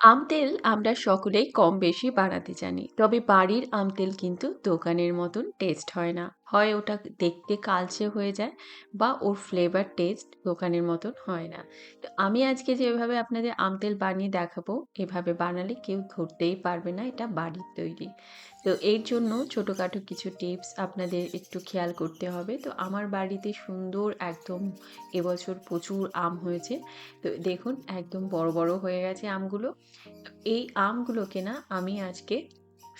আম তেল আমরা সকলেই কম বেশি বানাতে জানি। তবে বাড়ির আম তেল কিন্তু দোকানের মতন টেস্ট হয় না। হয় ওটা দেখতে কালচে হয়ে যায় বা ওর ফ্লেভার টেস্ট দোকানের মতন হয় না। তো আমি আজকে যেভাবে আপনাদের আম তেল বানিয়ে দেখাবো, এভাবে বানালে কেউ ধরতেই পারবে না এটা বাড়ির তৈরি। তো এর জন্য ছোটোখাটো কিছু টিপস আপনাদের একটু খেয়াল করতে হবে। তো আমার বাড়িতে সুন্দর একদম এবছর প্রচুর আম হয়েছে। তো দেখুন একদম বড়, বড় হয়ে গেছে আমগুলো। এই আমগুলোকে না আমি আজকে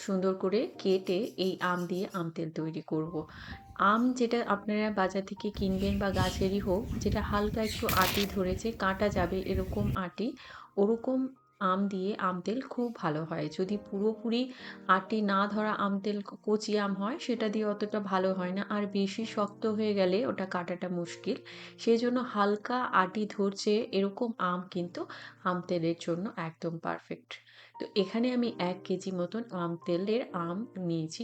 সুন্দর করে কেটে এই আম দিয়ে আম তেল তৈরি করব। আম যেটা আপনারা বাজার থেকে কিনবেন বা গাছেরই হোক, যেটা হালকা একটু আটি ধরেছে, কাটা যাবে এরকম আটি ওরকম আম দিয়ে আম তেল খুব ভালো হয়। যদি পুরোপুরি আঁটি না ধরা আম তেল কচি আম হয়, সেটা দিয়ে অতটা ভালো হয় না। আর বেশি শক্ত হয়ে গেলে ওটা কাটাটা মুশকিল। সেই জন্য হালকা আটি ধরছে এরকম আম কিন্তু আম তেলের জন্য একদম পারফেক্ট। তো এখানে আমি এক কেজি মতন আম তেলের আম নিয়েছি।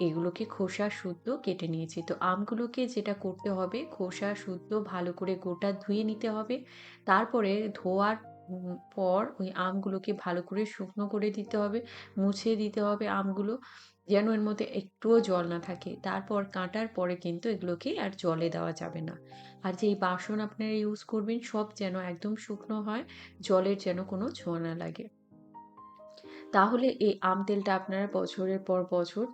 এগুলোকে খোসা শুদ্ধ কেটে নিয়েছি। তো আমগুলোকে যেটা করতে হবে খোসা শুদ্ধ ভালো করে গোটা ধুয়ে নিতে হবে। তারপরে ধোয়ার পর ওই আমগুলোকে ভালো করে শুকনো করে দিতে হবে। মুছে দিতে হবে আমগুলো যেন এর মধ্যে একটুও জল না থাকে। তারপর কাটার পরে কিন্তু এগুলোকে আর জলে দেওয়া যাবে না। আর যেই বাসন আপনারা ইউজ করবেন সব যেন একদম শুকনো হয়, জলের যেন কোনো ছোঁয়া না লাগে। তাহলে এই আম তেলটা আপনারা বছরের পর বছর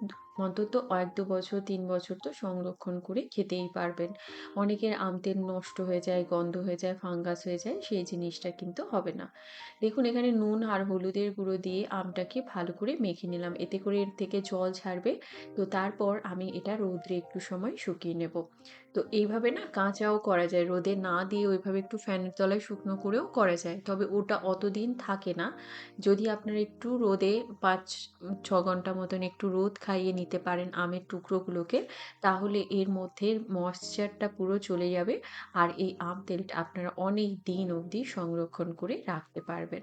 অন্তত ১-২ বছর তিন বছর তো সংরক্ষণ করে খেতেই পারবেন। অনেকের আম তেল নষ্ট হয়ে যায়, গন্ধ হয়ে যায়, ফাঙ্গাস হয়ে যায়, সেই জিনিসটা কিন্তু হবে না। দেখুন এখানে নুন আর হলুদের গুঁড়ো দিয়ে আমটাকে ভালো করে মেখে নিলাম। এতে করে এর থেকে জল ছাড়বে। তো তারপর আমি এটা রৌদ্রে একটু সময় শুকিয়ে নেব। তো এইভাবে না কাঁচাও করা যায়। রোদে না দিয়ে ওইভাবে একটু ফ্যানের তলায় শুকনো করেও করা যায়। তবে ওটা অতদিন থাকে না। যদি আপনার একটু রোদে ৫-৬ ঘণ্টা মতন একটু রোদ খাইয়ে নিতে পারেন আমের টুকরোগুলোকে, তাহলে এর মধ্যে ময়শ্চারটা পুরো চলে যাবে। আর এই আম তেলটা আপনারা অনেক দিন অবধি সংরক্ষণ করে রাখতে পারবেন।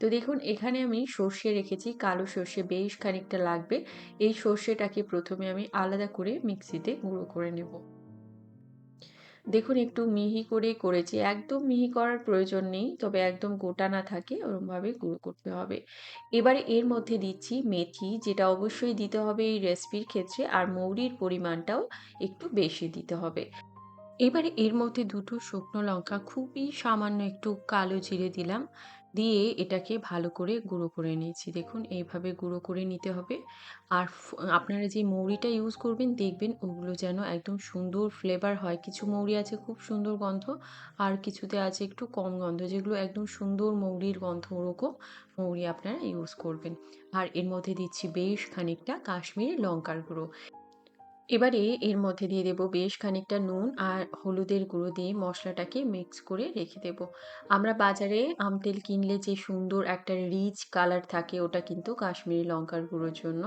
তো দেখুন এখানে আমি সর্ষে রেখেছি, কালো সর্ষে বেশ খানিকটা লাগবে। এই সর্ষেটাকে প্রথমে আমি আলাদা করে মিক্সিতে গুঁড়ো করে নেব। দেখুন, একটু মিহি করে করেছি। একদম মিহি করার প্রয়োজন নেই। তবে একদম গোটা না থাকে, ওরমভাবে গুঁড়ো করতে হবে। এবারে এর মধ্যে দিচ্ছি মেথি, যেটা অবশ্যই দিতে হবে এই রেসিপির ক্ষেত্রে, আর মৌরির পরিমাণটাও একটু বেশি দিতে হবে। এবারে এর মধ্যে দুটো শুকনো লঙ্কা, খুবই সামান্য একটু কালো জিরে দিলাম। দিয়ে এটাকে ভালো করে গুঁড়ো করে নিয়েছি। দেখুন এইভাবে গুঁড়ো করে নিতে হবে। আর আপনারা যে মৌরিটা ইউজ করবেন দেখবেন ওগুলো যেন একদম সুন্দর ফ্লেভার হয়। কিছু মৌরি আছে খুব সুন্দর গন্ধ, আর কিছুতে আছে একটু কম গন্ধ। যেগুলো একদম সুন্দর মৌরির গন্ধ ওরকম মৌরি আপনারা ইউজ করবেন। আর এর মধ্যে দিচ্ছি বেশ খানিকটা কাশ্মীরি লঙ্কার গুঁড়ো। এবারে এর মধ্যে দিয়ে দেব বেশ খানিকটা নুন আর হলুদের গুঁড়ো দিয়ে মশলাটাকে মিক্স করে রেখে দেব। আমরা বাজারে আমতেল কিনলে যে সুন্দর একটা রিচ কালার থাকে ওটা কিন্তু কাশ্মীরি লঙ্কার গুঁড়োর জন্য।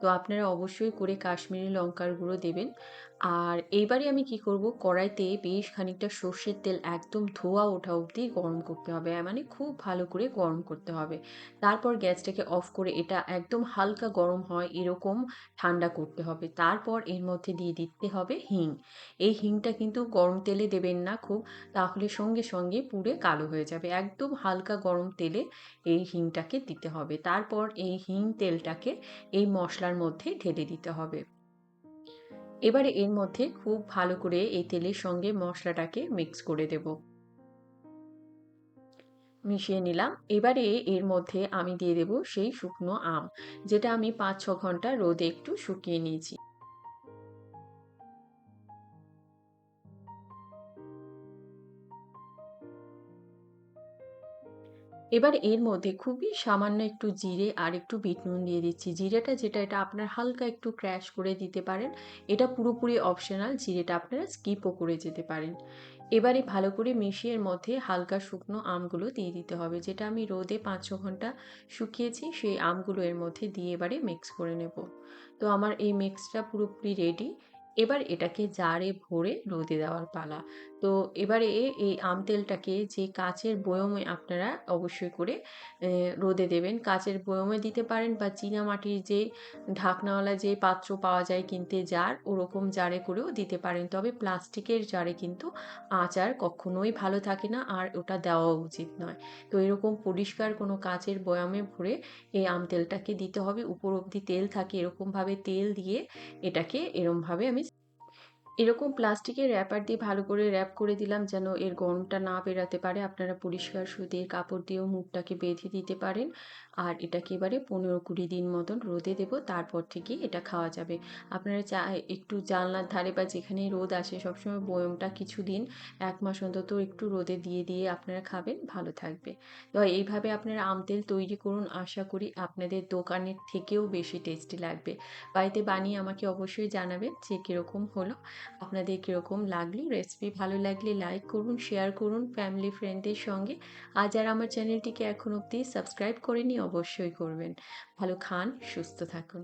তো আপনারা অবশ্যই করে কাশ্মীরি লঙ্কার গুঁড়ো দেবেন। আর এইবারে আমি কি করব কড়াইতে বেশ খানিকটা সর্ষের তেল একদম ধোয়া ওঠা অবধি গরম করতে হবে। মানে খুব ভালো করে গরম করতে হবে। তারপর গ্যাসটাকে অফ করে এটা একদম হালকা গরম হয় এরকম ঠান্ডা করতে হবে। তারপর এর মধ্যে দিয়ে দিতে হবে হিং। এই হিংটা কিন্তু গরম তেলে দেবেন না খুব, তাহলে সঙ্গে, সঙ্গে পুড়ে কালো হয়ে যাবে। একদম হালকা গরম তেলে এই হিংটাকে দিতে হবে। তারপর এই হিং তেলটাকে এই মশলার মধ্যে ঢেলে দিতে হবে। এবারে এর মধ্যে খুব ভালো করে এই তেলের সঙ্গে মশলাটাকে মিক্স করে দেব। মিশিয়ে নিলাম। এবারে এর মধ্যে আমি দিয়ে দেব সেই শুকনো আম, যেটা আমি ৫-৬ ঘণ্টা রোদে একটু শুকিয়ে নিয়েছি। এবার এর মধ্যে খুবই সামান্য একটু জিরে আর একটু বিট নুন দিয়ে দিচ্ছি। জিরেটা যেটা এটা আপনার হালকা একটু ক্র্যাশ করে দিতে পারেন। এটা পুরোপুরি অপশনাল, জিরেটা আপনারা স্কিপও করে যেতে পারেন। এবারে ভালো করে মিশিয়ে এর মধ্যে হালকা শুকনো আমগুলো দিয়ে দিতে হবে। যেটা আমি রোদে ৫-৬ ঘণ্টা শুকিয়েছি সেই আমগুলো এর মধ্যে দিয়ে এবারে মিক্স করে নেব। তো আমার এই মিক্সটা পুরোপুরি রেডি। এবার এটাকে জারে ভরে রোদে দেওয়ার পালা। তো এবারে এই আম তেলটাকে যে কাচের বয়মে আপনারা অবশ্যই করে রোদে দেবেন। কাচের বয়মে দিতে পারেন বা চীনা মাটির যে ঢাকনাওয়ালা যে পাত্র পাওয়া যায় কিনতে জার, ওরকম জারে করেও দিতে পারেন। তবে প্লাস্টিকের জারে কিন্তু আচার কখনোই ভালো থাকে না আর ওটা দেওয়া উচিত নয়। তো এরকম পরিষ্কার কোনো কাচের বয়ামে ভরে এই আম তেলটাকে দিতে হবে। উপর অব্দি তেল থাকে এরকমভাবে তেল দিয়ে এটাকে এরমভাবে আমি এরকম প্লাস্টিকের র‍্যাপার দিয়ে ভালো করে র‍্যাপ করে দিলাম যেন এর গরমটা না বেরাতে পারে। আপনারা পরিষ্কার সুতির কাপড় দিয়েও মুখটাকে বেঁধে দিতে পারেন। আর এটাকে এবারে ১৫-২০ দিন মতন রোদে দেব। তারপর থেকেই এটা খাওয়া যাবে। আপনারা চা একটু জানলার ধারে বা যেখানেই রোদ আসে সবসময় বয়মটা কিছুদিন এক মাস অন্তত একটু রোদে দিয়ে, দিয়ে আপনারা খাবেন, ভালো থাকবে। তো এইভাবে আপনারা আম তেল তৈরি করুন। আশা করি আপনাদের দোকানের থেকেও বেশি টেস্টি লাগবে। বাড়িতে বানিয়ে আমাকে অবশ্যই জানাবেন যে কীরকম হলো। আপনাদের কীরকম লাগল। রেসিপি ভালো লাগলে লাইক করুন, শেয়ার করুন ফ্যামিলি ফ্রেন্ডদের সঙ্গে। আর যারা আমার চ্যানেলটিকে এখনও অব্দি সাবস্ক্রাইব করেনি অবশ্যই করবেন। ভালো খান, সুস্থ থাকুন।